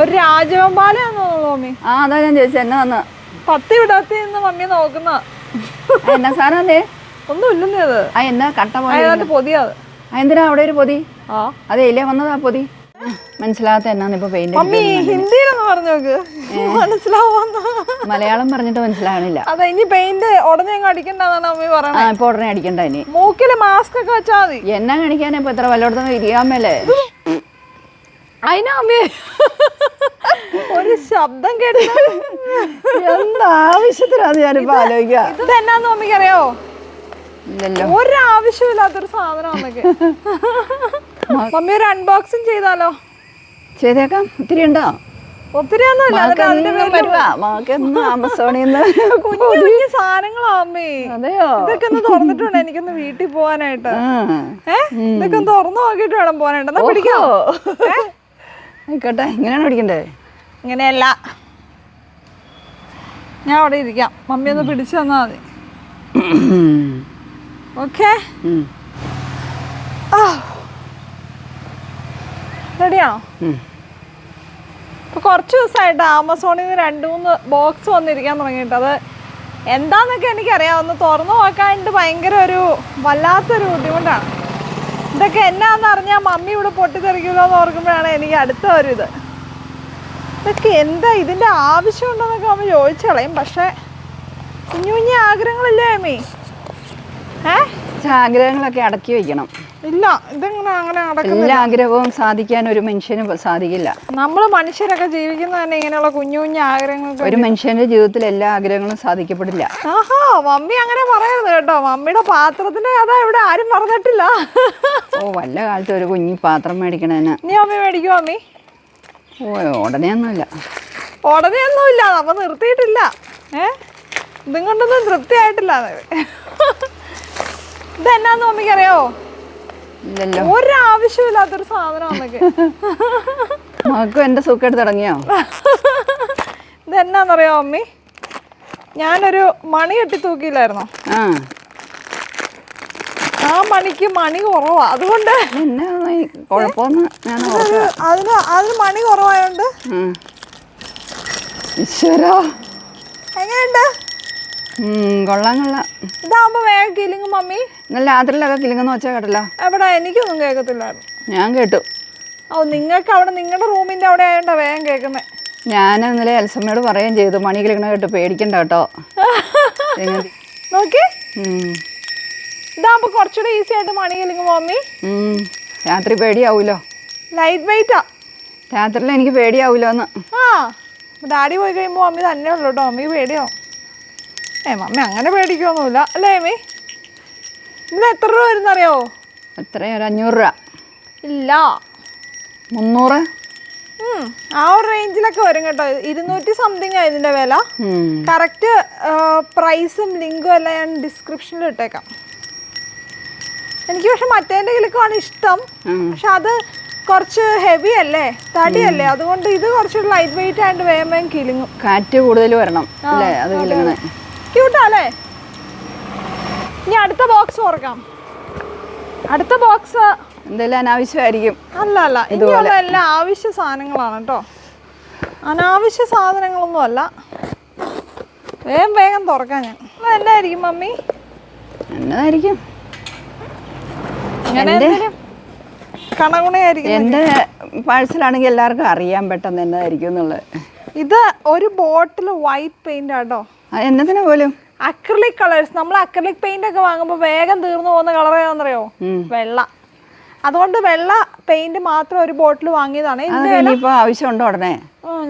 ഒരു രാജവെമ്പാലയാന്ന് തോന്നുന്നു ആ അതാ ഞാൻ ചോദിച്ചത് എന്നെ വന്ന്? പത്തി വിടത്തി നിന്ന് മമ്മി നോക്കുന്ന. എന്നാ സാധനം ഒന്നും ഇല്ലെന്നേ അത്. ആ എന്നാ കട്ട പോലെ ഏതാണ്ട് പൊതിയത് ആ എന്തിനാ അവിടെ ഒരു പൊതി? ആ. അതെ ഇല്ലേ വന്നതാ പൊതി? മനസ്സിലാകാത്ത എന്നാന്ന് ഇപ്പൊ പെയിന്റ് മമ്മി ഹിന്ദിയിലൊന്ന് പറഞ്ഞു നോക്ക്. മനസ്സിലാവാന്ന. മലയാളം പറഞ്ഞിട്ട് മനസ്സിലാവണില്ല അതെ ഇനി പെയിന്റ് ഉടനെ അങ്ങ് അടിക്കണ്ടെന്നാണ് ഇപ്പൊ ഉടനെ അടിക്കണ്ട ഇനി. മൂക്കിൽ മാസ്ക് ഒക്കെ വെച്ചാ മതി. എന്നാ കാണിക്കാനാ ഇപ്പൊ ഇത്ര വല്ലയിടത്തും ഇരിക്കാൻ മേലേ? അതിനാ മമ്മി ഒരു ശബ്ദം കേട്ടു ഞാനിപ്പോ ആലോചിക്കാം? ഇത് എന്നാന്ന് അമ്മയ്ക്ക് അറിയാവോ ഒരാവശ്യമില്ലാത്തൊരു സാധനം അമ്മയ്ക്ക് മമ്മി ഒരു അൺബോക്സിങ് ചെയ്താലോ? ചെയ്തേക്കാം. ഒത്തിരി ഉണ്ടോ? ഒത്തിരി അതെയോ? ഇതൊക്കെ ഒന്ന് തുറന്നിട്ടുണ്ട്. എനിക്കൊന്ന് വീട്ടിൽ പോകാനായിട്ട് ഏഹ് ഇതൊക്കെ ഒന്ന് തുറന്നു നോക്കിയിട്ട് വേണം പോവാനായിട്ട്. എന്നാ പിടിക്കാമോ ഓ. ആയിക്കോട്ടെ ഇങ്ങനെയാണ് പിടിക്കണ്ടേ? ഇങ്ങനെയല്ല. ഞാൻ അവിടെ ഇരിക്കാം. മമ്മി ഒന്ന് പിടിച്ചു തന്നാൽ മതി. ഓക്കെ. റെഡിയാണോ. ഇപ്പൊ കുറച്ച് ദിവസമായിട്ട് ആമസോണിൽ നിന്ന് രണ്ട് മൂന്ന് ബോക്സ് വന്നിരിക്കാൻ തുടങ്ങിയിട്ട്. അത് എന്താന്നൊക്കെ എനിക്കറിയാം. ഒന്ന് തുറന്നു നോക്കാനായിട്ട് ഭയങ്കര ഒരു വല്ലാത്തൊരു ബുദ്ധിമുട്ടാണ്. ഇതൊക്കെ എന്നാന്ന് അറിഞ്ഞാൽ മമ്മി ഇവിടെ പൊട്ടിത്തെറിക്കുമല്ലോ എന്ന് ഓർക്കുമ്പോഴാണ് എനിക്ക് അടുത്ത ഒരു ഇത്. ഇതൊക്കെ എന്താ ഇതിന്റെ ആവശ്യമുണ്ടെന്നൊക്കെ അമ്മ ചോദിച്ചു കളയും. പക്ഷേ കുഞ്ഞു കുഞ്ഞു ആഗ്രഹങ്ങളില്ലേ അമ്മീ? ഏ? ആഗ്രഹങ്ങളൊക്കെ അടക്കി വെക്കണം. ഇല്ല ഇതെങ്ങനെ അങ്ങനെ എല്ലാ ആഗ്രഹവും സാധിക്കാൻ ഒരു മനുഷ്യന് സാധിക്കില്ല. നമ്മൾ മനുഷ്യരൊക്കെ ജീവിക്കുന്ന തന്നെ ഇങ്ങനെയുള്ള കുഞ്ഞു കുഞ്ഞു ആഗ്രഹങ്ങൾ ഒരു മനുഷ്യന്റെ ജീവിതത്തിൽ എല്ലാ ആഗ്രഹങ്ങളും സാധിക്കപ്പെടില്ല. ആഹാ മമ്മി അങ്ങനെ പറയരുത് കേട്ടോ. മമ്മിയുടെ പാത്രത്തിന്റെ കഥ ഇവിടെ ആരും പറഞ്ഞിട്ടില്ല. ഓ വല്ല കാലത്ത് ഒരു കുഞ്ഞി പാത്രം മേടിക്കണേന്. നീ അമ്മി മേടിക്കോ മമ്മി? ഓ ഉടനെ ഒന്നുമില്ല ഉടനെ ഒന്നുമില്ല നമ്മ നിർത്തിയിട്ടില്ല. ഏ? ഇതും കൊണ്ടൊന്നും തൃപ്തിയായിട്ടില്ല. ഇതെന്നാന്ന് മമ്മിക്ക് അറിയാവോ ഒരാവശ്യമില്ലാത്തൊരു സാധനമാണെന്നൊക്കെ. മക്കും എന്റെ സുഖം തുടങ്ങിയോ? ഇതെന്നാന്നറിയോ അമ്മി? ഞാനൊരു മണി കെട്ടി തൂക്കിയില്ലായിരുന്നോ? ആ. മണിക്ക് മണി കുറവാ. അതുകൊണ്ട് അതിന് അതിന് മണി കുറവായോണ്ട് ഈശ്വരോ. എങ്ങനെയുണ്ട്? കൊള്ളാം കൊള്ളാം ഇതാകുമ്പോ വേഗം കിലിങ്ങും മമ്മി. ഇന്നലെ രാത്രിയിലൊക്കെ കിലുങ്ങുന്ന വെച്ചാൽ കേട്ടല്ലോ. എവിടെ? എനിക്കൊന്നും കേൾക്കത്തില്ലായിരുന്നു ഞാൻ കേട്ടു. ഓ നിങ്ങൾക്ക് അവിടെ നിങ്ങളുടെ റൂമിന്റെ അവിടെ ആയോണ്ടാ വേഗം കേൾക്കുന്നേ ഞാൻ ഇന്നലെ എൽസമ്മയോട് പറയുകയും ചെയ്തു. മണി കിളിക്കണ കേട്ട് പേടിക്കണ്ട കേട്ടോ? നോക്കി. ഇതാകുമ്പോ കുറച്ചുകൂടെ ഈസി ആയിട്ട് മണി കിലിങ്ങും മമ്മി. രാത്രി പേടിയാവൂലോ? ലൈറ്റ് വെയിറ്റാ രാത്രിയിൽ എനിക്ക് പേടിയാവൂലോന്ന്. ആ. ഡാഡി പോയി കഴിയുമ്പോൾ മമ്മി തന്നെ ഉള്ളൂ കേട്ടോ. മമ്മി പേടിയോ ഏ മമ്മി അങ്ങനെ പേടിക്കൊന്നുമില്ല അല്ലേ മമ്മി ഇന്ന് എത്ര രൂപ വരുന്നറിയോ? എത്രയാ? ഒരു അഞ്ഞൂറ് രൂപ. ഇല്ല. മുന്നൂറ്? ആ ഒരു റേഞ്ചിലൊക്കെ വരും കേട്ടോ. ഇരുന്നൂറ്റി സംതിങ് ആ ഇതിന്റെ വില. കറക്റ്റ് പ്രൈസും ലിങ്കും എല്ലാം ഞാൻ ഡിസ്ക്രിപ്ഷനിൽ ഇട്ടേക്കാം. എനിക്ക് പക്ഷെ മറ്റേന്റെ കിലുക്കാണ് ഇഷ്ടം. പക്ഷെ അത് കുറച്ച് ഹെവി അല്ലേ? തടിയല്ലേ? അതുകൊണ്ട് ഇത് കുറച്ചുകൂടി ലൈറ്റ് വെയിറ്റ് ആയിട്ട് വേഗം വേഗം കിലുങ്ങും. കാറ്റ് കൂടുതൽ വരണം അല്ലേ? അത് കിലുങ്ങണേ ക്യൂട്ടാല്ലേ ഇനി അടുത്ത ബോക്സ് ഓർക്കാം അടുത്ത ബോക്സ് എന്തെല്ലാം അനാവശ്യമായിരിക്കും. അല്ല അല്ല. ഇതുപോലെ. എല്ലാം ആവശ്യ സാധനങ്ങളാണ് കേട്ടോ. അനാവശ്യ സാധനങ്ങളൊന്നും അല്ല വേഗം വേഗം തുറക്കാം ഞാൻ. എന്തായിരിക്കും മമ്മി? എന്നതായിരിക്കും എന്റെ എന്തെങ്കിലും കണകുണയായിരിക്കും എന്റെ പാഴ്സലാണെങ്കിൽ എല്ലാവർക്കും അറിയാൻ പെട്ടെന്ന് എന്നതായിരിക്കും എന്നുള്ളത്. ഇത് ഒരു ബോട്ടിൽ വൈറ്റ് പെയിന്റ് ആട്ടോ എന്നതിനാ പോലും? അക്രലിക് കളേഴ്സ് നമ്മൾ അക്രലിക് പെയിന്റ് ഒക്കെ വാങ്ങുമ്പോൾ വേഗം തീർന്നു പോകുന്ന കളർ ഏതാണെന്നറിയോ. വെള്ള. അതുകൊണ്ട് വെള്ള പെയിന്റ് മാത്രം ഒരു ബോട്ടിൽ വാങ്ങിയതാണ്. ഇതിന്റെ ആവശ്യമുണ്ടോ ഉടനെ?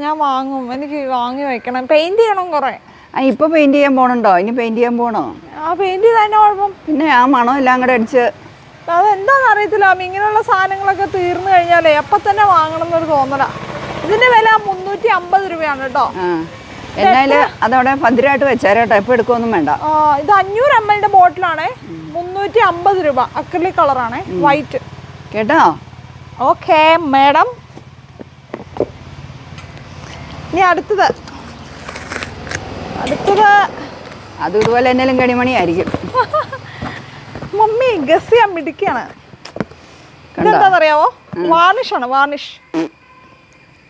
ഞാൻ വാങ്ങും. എനിക്ക് വാങ്ങി വെക്കണം. പെയിന്റ് ചെയ്യണം കുറെ. ഇപ്പൊ പെയിന്റ് ചെയ്യാൻ പോണുണ്ടോ? ഇനി പെയിന്റ് ചെയ്യാൻ പോണോ? ആ പെയിന്റ് ചെയ്തതിന്റെ കുഴപ്പം. പിന്നെ ആ മണം എല്ലാം കൂടെ അടിച്ച് അതെന്താന്ന് അറിയത്തില്ല. ഇങ്ങനെയുള്ള സാധനങ്ങളൊക്കെ തീർന്നു കഴിഞ്ഞാലേ അപ്പൊ തന്നെ വാങ്ങണം എന്നൊരു തോന്നലാ. ഇതിന്റെ വില മുന്നൂറ്റി അമ്പത് രൂപയാണ് കേട്ടോ. എന്നാലും അതവിടെ ഭദ്രമായിട്ട് വെച്ചേരട്ടോ എപ്പോ എടുക്കൊന്നും വേണ്ട. ഇത് അഞ്ഞൂറ് എം എല്ലിന്റെ ബോട്ടിലാണേ. മുന്നൂറ്റി അമ്പത് രൂപ. അക്രലിക് കളറാണേ. വൈറ്റ് കേട്ടോ? ഓക്കെ മാഡം ഇനി അടുത്തത്. അടുത്തത്. അത് ഇതുപോലെ എന്തെങ്കിലും കണിമണി ആയിരിക്കും മമ്മി ഗസ് ചെയ്യാൻ മിടിക്കാണ് ഇതെന്താണെന്നറിയാവോ? വാർണിഷ് ആണ് വാർണിഷ്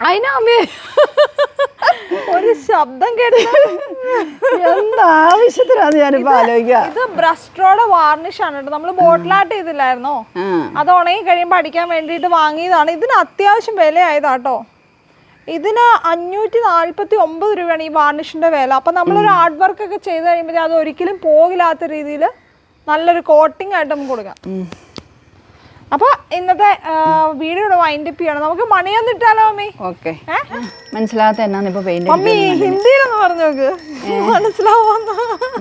അതിനാ അമ്മേ ഒരു ശബ്ദം കേട്ട എന്താവശ്യത്തിനാന്ന് ഞാനിപ്പോ ആലോചിക്കുക ഇത് ബ്രസ്റ്റോടെ വാർണിഷ് ആണ് കേട്ടോ. നമ്മൾ ബോട്ടിലാട്ട് ചെയ്തില്ലായിരുന്നോ അത് ഉണങ്ങി കഴിയുമ്പോ അടിക്കാൻ വേണ്ടിയിട്ട് വാങ്ങിയതാണ്. ഇതിന് അത്യാവശ്യം വിലയായതാട്ടോ ഇതിന് അഞ്ഞൂറ്റി നാൽപ്പത്തി ഒമ്പത് രൂപയാണ് ഈ വാർണിഷിന്റെ വില. അപ്പൊ നമ്മളൊരു ആർട്ട് വർക്ക് ഒക്കെ ചെയ്ത് കഴിയുമ്പോൾ അത് ഒരിക്കലും പോകില്ലാത്ത രീതിയിൽ നല്ലൊരു കോട്ടിംഗ് ആയിട്ട് നമുക്ക് കൊടുക്കാം. അപ്പൊ ഇന്നത്തെ വീഡിയോ വൈൻഡ് അപ്പ് ചെയ്യണം. നമുക്ക് മണിയൊന്നിട്ടാലോ മമ്മി ഓക്കെ? മനസ്സിലാകാത്ത എന്നാന്ന് ഇപ്പൊ പെയിന്റ് മമ്മി ഹിന്ദിയിലൊന്ന് പറഞ്ഞു നോക്ക്. മനസ്സിലാവുന്ന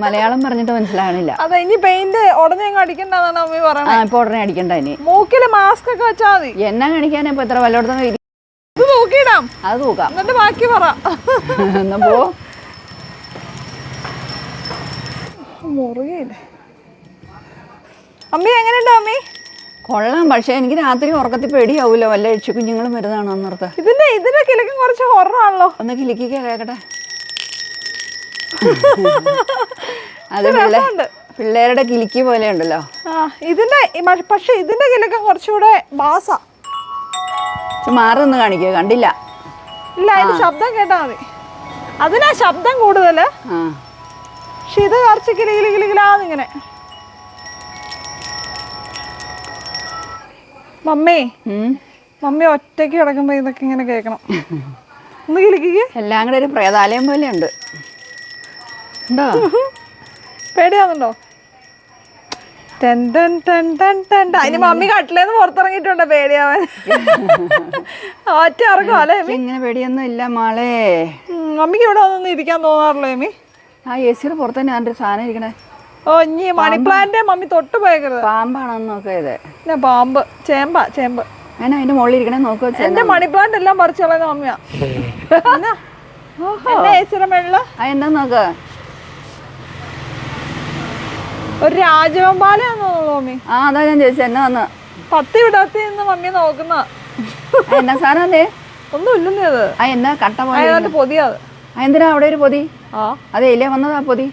മലയാളം പറഞ്ഞിട്ട് മനസ്സിലാകണില്ല അതെ ഇനി പെയിന്റ് ഉടനെ അങ്ങ് അടിക്കണ്ടെന്നാണ് മമ്മി ഇപ്പൊ ഉടനെ അടിക്കണ്ട ഇനി. മൂക്കിൽ മാസ്ക് ഒക്കെ വെച്ചാൽ മതി. എന്നാ കാണിക്കാനാ ഇപ്പൊ എത്ര വല്ലയിടത്തും ഇത് നോക്കിയിടാം അത് തൂക്കാം. എന്നിട്ട് ബാക്കി പറ. എന്നാ പോ. മുറുകയില്ലേ? അമ്മി എങ്ങനെയുണ്ടോ അമ്മി? കൊള്ളാം. പക്ഷേ എനിക്ക് രാത്രി ഉറക്കത്തിൽ പേടിയാവൂലോ. വല്ല എഴുച്ചു കുഞ്ഞുങ്ങളും വരുന്നതാണോ നിർത്ത ഇതിന്റെ ഇതിന്റെ കിലക്കും കുറച്ച് ഹൊറാണല്ലോ ഒന്ന് കിലിക്കുക കേക്കട്ടെ. അത് പിള്ളേരുടെ കിലിക്ക് പോലെ ഉണ്ടല്ലോ. ആ ഇതിന്റെ പക്ഷെ ഇതിന്റെ കിലക്കം കുറച്ചുകൂടെ ബാസ. പക്ഷെ കാണിക്കുക കണ്ടില്ല. ഇല്ല അതിന്റെ ശബ്ദം കേട്ടാ മതി. അതിനാ ശബ്ദം കൂടുതൽ. പക്ഷെ ഇത് കുറച്ച് കിലി കിലി കിലികിലാന്നിങ്ങനെ മമ്മി. മമ്മി ഒറ്റയ്ക്ക് കിടക്കുമ്പോ ഇതൊക്കെ ഇങ്ങനെ കേൾക്കണം. ഒന്ന് കിളിക്കുക എല്ലാം കൂടെ ഒരു പ്രേതാലയം പോലെ ഉണ്ട്? ഉണ്ടോ പേടിയാവുന്നുണ്ടോ. അതിന് മമ്മി കട്ടിലേന്ന് പുറത്തിറങ്ങിയിട്ടുണ്ടോ. പേടിയാവാൻ. ഒറ്റ ഇറക്കും അല്ലേ ഇങ്ങനെ പേടിയൊന്നും ഇല്ല മോളെ. മമ്മിക്ക് ഇവിടെ വന്നൊന്നും ഇരിക്കാൻ തോന്നാറില്ലോ എമി ആ എ സിയുടെ പുറത്ത് തന്നെ അതിന്റെ സാധനം ഇരിക്കണേ? ഓ ഇനി മണി പ്ലാന്റ് മമ്മി തൊട്ട് പോയേക്കരുത്. പാമ്പാണെന്ന് നോക്കുക ഇത്. പിന്നെ പാമ്പ് ചേമ്പ ചേമ്പ്. ഞാൻ അതിന്റെ മുകളിൽ ഇരിക്കണേ നോക്കുക എന്റെ മണിപ്ലാന്റ് എല്ലാം പറിച്ചു കളയുന്ന മമ്മിയാ ഏച്ചിയുടെ മേളിൽ? എന്താ ഒരു രാജവെമ്പാലയാന്ന് തോന്നുന്നു മമ്മി ആ അതാ ഞാൻ ചോദിച്ചത് എന്നാ വന്ന്? പത്തി വിടത്തി നിന്ന് മമ്മി നോക്കുന്ന. എന്നാ സാധനം അതെ ഒന്നും ഇല്ലെന്നേ അത്. ആ എന്നാ കട്ട പോലെ പൊതിയാ അത്. എന്തിനാ അവിടെ ഒരു പൊതി? ആ. അതെ ഇല്ലേ വന്നതാ പൊതി?